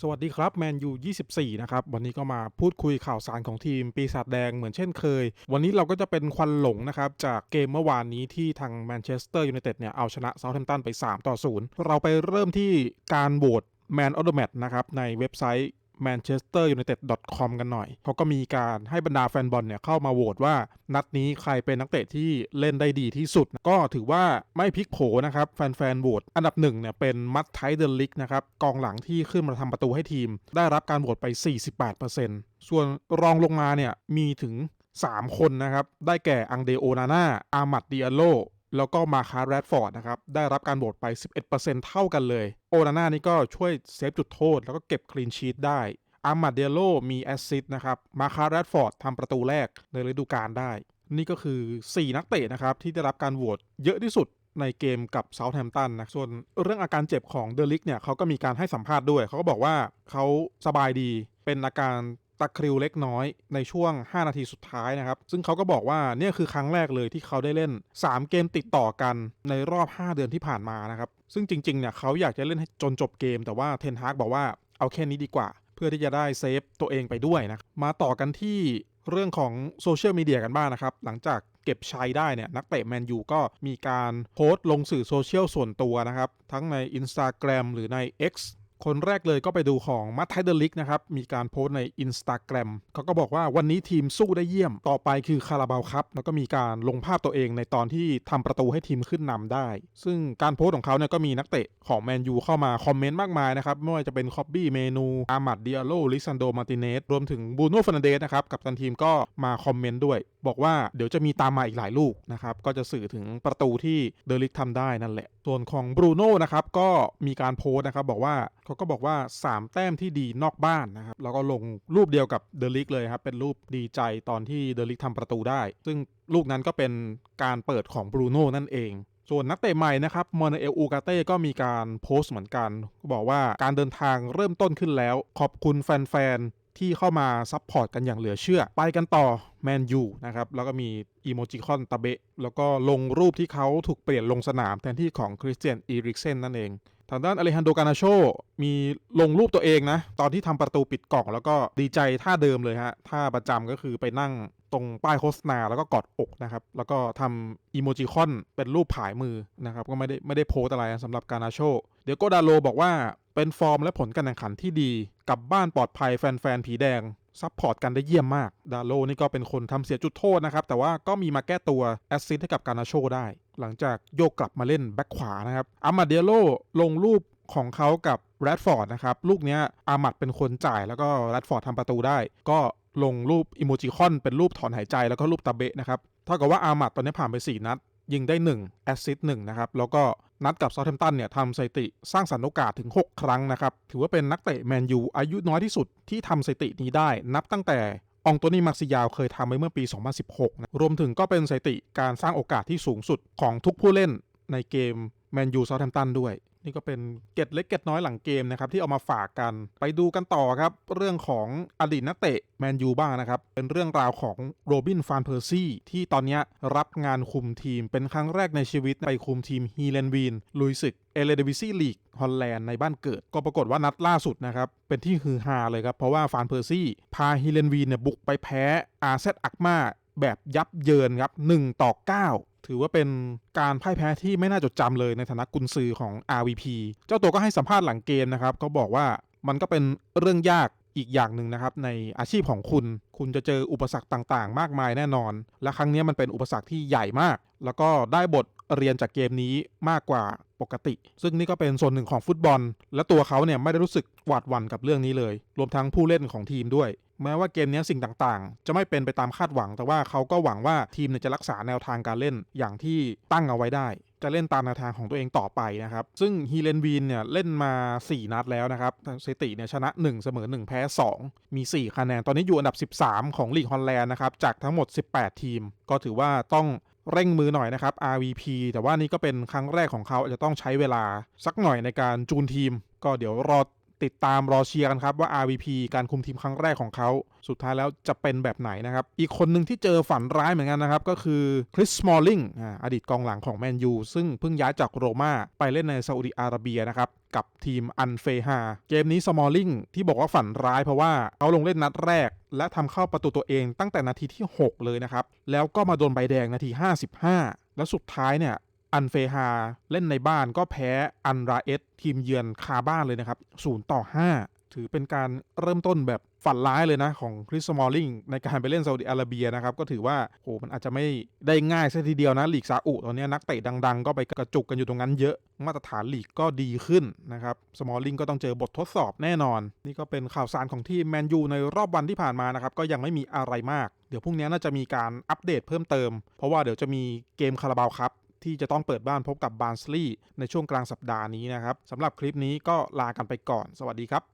สวัสดีครับแมนยู 24 นะครับ วันนี้ก็มาพูดคุยข่าวสารของทีมปีศาจแดงเหมือนเช่นเคย วันนี้เราก็จะเป็นควันหลงนะครับ จากเกมเมื่อวานนี้ที่ทางแมนเชสเตอร์ยูไนเต็ดเนี่ย เอาชนะเซาท์แฮมป์ตันไป 3 ต่อ 0 เราไปเริ่มที่การโหวตแมนออเดอะแมทนะครับ ในเว็บไซต์ manchesterunited.com กันหน่อย เขาก็มีการให้บรรดาแฟนบอลเนี่ยเข้ามาโหวตว่า นัดนี้ใครเป็นนักเตะที่เล่นได้ดีที่สุด ก็ถือว่าไม่พลิกโผนะครับ แฟนๆโหวตอันดับหนึ่งเนี่ยเป็นมัตไทเดลิกนะครับ กองหลังที่ขึ้นมาทำประตูให้ทีม ได้รับการโหวตไป 48%ส่วนรองลงมาเนี่ยมีถึง 3 คนนะครับ ได้แก่อังเดโอนาน่าอามัดดิอาโล แล้วก็มาคาร์แรดฟอร์ดนะครับ ได้รับการโหวตไป 11%เท่ากันเลย โอนาน่านี่ก็ช่วยเซฟจุดโทษ แล้วก็เก็บคลีนชีตได้อามาเดโลมีแอสซิสนะครับ มาคาร์แรดฟอร์ดทำประตูแรกในฤดูกาลได้ นี่ก็คือ 4 นักเตะนะครับ ที่ได้รับการโหวตเยอะที่สุดในเกมกับเซาท์แฮมป์ตันนะ ส่วนเรื่องอาการเจ็บของเดลิกเนี่ยเขาก็มีการให้สัมภาษณ์ด้วย เขาก็บอกว่าเขาสบายดี เป็นอาการ ตะคริวเล็กน้อยในช่วง 5 นาทีสุดท้ายนะครับ ซึ่งเขาก็บอกว่าเนี่ยคือครั้งแรกเลยที่เขาได้เล่น 3 เกมติดต่อกันในรอบ 5 เดือนที่ผ่านมานะครับ ซึ่งจริงๆเนี่ยเขาอยากจะเล่นให้จนจบเกม แต่ว่าเทนฮากบอกว่าเอาแค่นี้ดีกว่า เพื่อที่จะได้เซฟตัวเองไปด้วยนะมาต่อกันที่เรื่องของโซเชียลมีเดียกันบ้างนะครับ หลังจากเก็บชัยได้เนี่ยนักเตะแมนยูก็มีการโพสต์ลงสื่อโซเชียลส่วนตัวนะครับ ทั้งใน Instagram หรือใน X คนแรกเลยก็ไปดูของมัตไทเดลิกนะครับ มีการโพสต์ใน Instagram เขาก็บอกว่าวันนี้ทีมสู้ได้เยี่ยม ต่อไปคือคาราบาวครับแล้วก็มีการลงภาพตัวเองในตอนที่ทำประตูให้ทีมขึ้นนำได้ ซึ่งการโพสต์ของเขาเนี่ยก็มีนักเตะของแมนยูเข้ามาคอมเมนต์มากมายนะครับ ไม่ว่าจะเป็นคอบบี้เมนูอามัดเดียโลลิซันโดมาติเนสรวมถึงบูโน่ฟ r นเดสนะครับกับตันทีมก็มาคอมเมนต์ด้วย บอกว่าเดี๋ยวจะมีตามมาอีกหลายลูกนะครับก็จะสื่อถึงประตูที่เดลิกทำได้นั่นแหละส่วนของบรูโน่นะครับก็มีการโพสต์นะครับบอกว่าเขาก็บอกว่า 3 แต้มที่ดีนอกบ้านนะครับ แล้วก็ลงรูปเดียวกับเดลิกเลยครับ เป็นรูปดีใจตอนที่เดลิกทำประตูได้ ซึ่งลูกนั้นก็เป็นการเปิดของบรูโน่นั่นเอง ส่วนนักเตะใหม่นะครับมอนเอลอูกาเต้ก็มีการโพสต์เหมือนกัน บอกว่าการเดินทางเริ่มต้นขึ้นแล้ว ขอบคุณแฟนๆที่เข้ามาซัพพอร์ตกันอย่างเหลือเชื่อ ไปกันต่อแมนยูนะครับแล้วก็มีอีโมจิคอนตะเบะแล้วก็ลงรูปที่เขาถูกเปลี่ยนลงสนามแทนที่ของคริสเตียนอีริกเซนนั่นเอง ทางด้านอเลฮันโดกานาโชมีลงรูปตัวเองนะ ตอนที่ทำประตูปิดกล่องแล้วก็ดีใจท่าเดิมเลยฮะท่าประจำก็คือไปนั่งตรงป้ายโฆษณาแล้วก็กอดอกนะครับ แล้วก็ทำอีโมจิคอนเป็นรูปผายมือนะครับ ก็ไม่ได้ไม่ได้โพสอะไรสำหรับกานาโช เดี๋ยวโกดาโลบอกว่าเป็นฟอร์มและผลการแข่งขันที่ดี กลับบ้านปลอดภัยแฟนๆ ผีแดง ซัพพอร์ตกันได้เยี่ยมมาก ดาโลนี่ก็เป็นคนทำเสียจุดโทษนะครับ แต่ว่าก็มีมาแก้ตัวแอสซิสให้กับกานาโชได้ หลังจากโยกกลับมาเล่นแบ็คขวานะครับอามาเดโลลงรูปของเขากับแรดฟอร์ดนะครับ ลูกนี้อามัดเป็นคนจ่ายแล้วก็แรดฟอร์ดทำประตูได้ ก็ลงรูปอิโมจิคอนเป็นรูปถอนหายใจแล้วก็รูปตาเบะนะครับ เท่ากับว่าอามัดตอนนี้ผ่านไป 4 นัด ยิงได้1แอสซิสต์หนะครับ แล้วก็นัดกับเซาท์แฮมป์ตันเนี่ยทำสถิติสร้างสรรค์โอกาสถึง 6 ครั้งนะครับ ถือว่าเป็นนักเตะแมนยูอายุน้อยที่สุดที่ทำสถิตินี้ได้ นับตั้งแต่องโตนี่มาซิยาวเคยทำไว้เมื่อปี 2016นะรวมถึงก็เป็นสถิติการสร้างโอกาสที่สูงสุดของทุกผู้เล่นในเกมแมนยูเซาท์แฮมป์ตันด้วย นี่ก็เป็นเก็ดเล็กเก็ดน้อยหลังเกมนะครับที่เอามาฝากกัน ไปดูกันต่อครับ เรื่องของอดีตนักเตะแมนยูบ้างนะครับ เป็นเรื่องราวของโรบินฟานเพอร์ซี่ที่ตอนนี้รับงานคุมทีมเป็นครั้งแรกในชีวิตไปคุมทีมฮีเลนวีนลุยสึกเอเลเดวิซี่ลีกฮอลแลนด์ในบ้านเกิด ก็ปรากฏว่านัดล่าสุดนะครับ เป็นที่ฮือฮาเลยครับ เพราะว่าฟานเพอร์ซี่ พาฮีเลนวีนเนี่ยบุกไปแพ้อาเซตอักมาแบบยับเยินครับ1ต่อ9 ถือว่าเป็นการพ่ายแพ้ที่ไม่น่าจดจำเลยในฐานะกุนซือของ RVP เจ้าตัวก็ให้สัมภาษณ์หลังเกมนะครับเขาบอกว่ามันก็เป็นเรื่องยากอีกอย่างหนึ่งนะครับในอาชีพของคุณ คุณจะเจออุปสรรคต่างๆ มากมายแน่นอน และครั้งนี้มันเป็นอุปสรรคที่ใหญ่มาก แล้วก็ได้บท เรียนจากเกมนี้มากกว่าปกติ ซึ่งนี่ก็เป็นส่วนหนึ่งของฟุตบอล และตัวเขาเนี่ยไม่ได้รู้สึกหวาดหวั่นกับเรื่องนี้เลย รวมทั้งผู้เล่นของทีมด้วย แม้ว่าเกมนี้สิ่งต่างๆ จะไม่เป็นไปตามคาดหวัง แต่ว่าเขาก็หวังว่าทีมจะรักษาแนวทางการเล่นอย่างที่ตั้งเอาไว้ได้ จะเล่นตามแนวทางของตัวเองต่อไปนะครับ ซึ่งฮีเลนวีนเนี่ยเล่นมา 4 นัดแล้วนะครับสถิติเนี่ยชนะ 1 เสมอ 1 แพ้ 2 มี 4 คะแนน ตอนนี้อยู่อันดับ 13 ของลีกฮอลแลนด์นะครับ จากทั้งหมด 18 ทีม ก็ถือว่าต้อง เร่งมือหน่อยนะครับ RVP แต่ว่านี่ก็เป็นครั้งแรกของเขาอาจจะต้องใช้เวลาสักหน่อยในการจูนทีม ก็เดี๋ยวรอ ติดตามรอเชียร์กันครับว่า RVP การคุมทีมครั้งแรกของเขา สุดท้ายแล้วจะเป็นแบบไหนนะครับ อีกคนหนึ่งที่เจอฝันร้ายเหมือนกันนะครับ ก็คือคริสมอลลิงอดีตกองหลังของแมนยูซึ่งเพิ่งย้ายจากโรม่าไปเล่นในซาอุดิอาระเบียนะครับ กับทีมอันเฟฮาเกมนี้สมอลลิงที่บอกว่าฝันร้ายเพราะว่าเขาลงเล่นนัดแรก และทำเข้าประตูตัวเองตั้งแต่นาทีที่ 6 เลยนะครับแล้วก็มาโดนใบแดงนาที 55 แล้วสุดท้ายเนี่ย อันเฟฮาเล่นในบ้านก็แพ้อันราเอสทีมเยือนคาบ้านเลยนะครับ0ต่อ 5 ถือเป็นการเริ่มต้นแบบฝันร้ายเลยนะ ของคริสมอลลิงในการไปเล่นซาอุดิอาระเบียนะครับ ก็ถือว่าโหมันอาจจะไม่ได้ง่ายซะทีเดียวนะลีกซาอุตอนนี้นักเตะดัง ๆ ก็ไปกระจุกกันอยู่ตรงนั้นเยอะมาตรฐานลีกก็ดีขึ้นนะครับสมอลลิงก็ต้องเจอบททดสอบแน่นอน นี่ก็เป็นข่าวสารของทีมแมนยูในรอบวันที่ผ่านมานะครับก็ยังไม่มีอะไรมาก เดี๋ยวพรุ่งนี้น่าจะมีการอัปเดตเพิ่มเติม เพราะว่าเดี๋ยวจะมีเกมคาราบาวครับ ที่จะต้องเปิดบ้านพบกับบาร์นสลีย์ในช่วงกลางสัปดาห์นี้นะครับสำหรับคลิปนี้ก็ลากันไปก่อน สวัสดีครับ